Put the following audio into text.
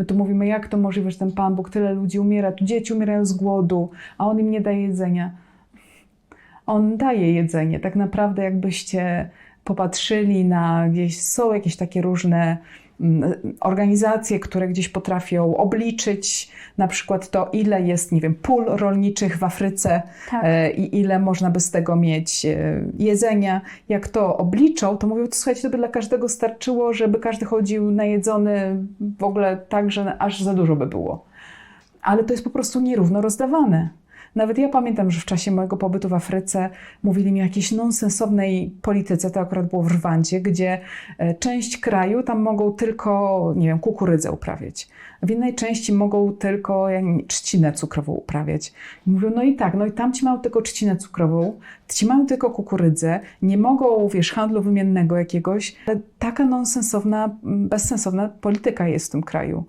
My tu mówimy, jak to możliwe, że ten Pan Bóg tyle ludzi umiera, tu dzieci umierają z głodu, a On im nie daje jedzenia. On daje jedzenie. Tak naprawdę, jakbyście popatrzyli na gdzieś, są jakieś takie różne mm, organizacje, które gdzieś potrafią obliczyć na przykład to, ile jest, nie wiem, pól rolniczych w Afryce Tak. e, i ile można by z tego mieć e, jedzenia. Jak to obliczą, to mówią, to słuchajcie, to by dla każdego starczyło, żeby każdy chodził najedzony w ogóle tak, że aż za dużo by było. Ale to jest po prostu nierówno rozdawane. Nawet ja pamiętam, że w czasie mojego pobytu w Afryce mówili mi o jakiejś nonsensownej polityce, to akurat było w Rwandzie, gdzie e, część kraju tam mogą tylko, nie wiem, kukurydzę uprawiać. W innej części mogą tylko trzcinę cukrową uprawiać. I mówią, no i tak, no i tam ci mają tylko trzcinę cukrową, ci mają tylko kukurydzę, nie mogą, wiesz, handlu wymiennego jakiegoś. Taka nonsensowna, mm, bezsensowna polityka jest w tym kraju.